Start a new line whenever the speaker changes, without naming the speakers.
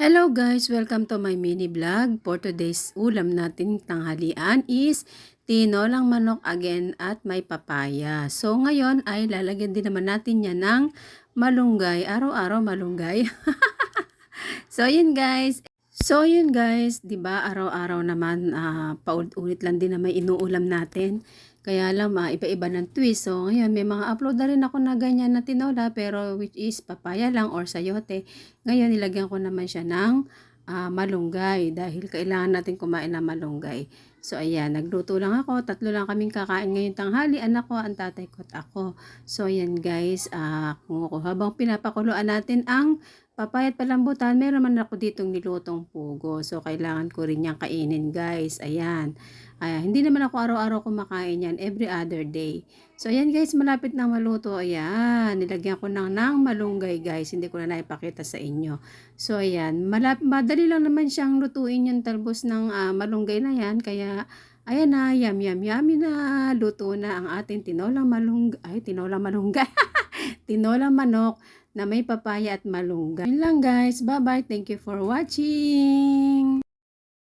Hello guys! Welcome to my mini vlog. For today's ulam natin tanghalian is tinolang manok again at may papaya. So ngayon ay lalagyan din naman natin yan ng malunggay. Araw-araw malunggay. so yun guys. So yun guys, 'di ba araw-araw naman ah, paulit-ulit lang din na may inuulam natin. Kaya lang ah, iba-iba ng twist. So ngayon may mga upload na rin ako na ganyan na tinola pero which is papaya lang or sayote. Ngayon nilagyan ko naman siya ng ah, malunggay dahil kailangan natin kumain ng malunggay. So ayan, nagluto lang ako. Tatlo lang kaming kakain ngayong tanghali. Anak ko, ang tatay ko at ako. So ayan guys, ako habang pinapakuluan natin ang papaya at palambutan, meron man ako ditong nilutong pugo. So kailangan ko rin niyang kainin guys. Ayan. Ayan, hindi naman ako araw-araw kumakain yan. Every other day. So ayan guys, malapit na maluto. Ayan, nilagyan ko nang ng malunggay guys. Hindi ko na naipakita sa inyo. So ayan, malap madali lang naman siyang lutuin yung talbos ng ah, malunggay na yan. Kaya ayan na, yum yum yummy na. Luto na ang ating tinolang malunggay. Ay, tinolang malunggay. tinolang manok na may papaya at malunggay. Yun lang guys. Bye-bye. Thank you for watching.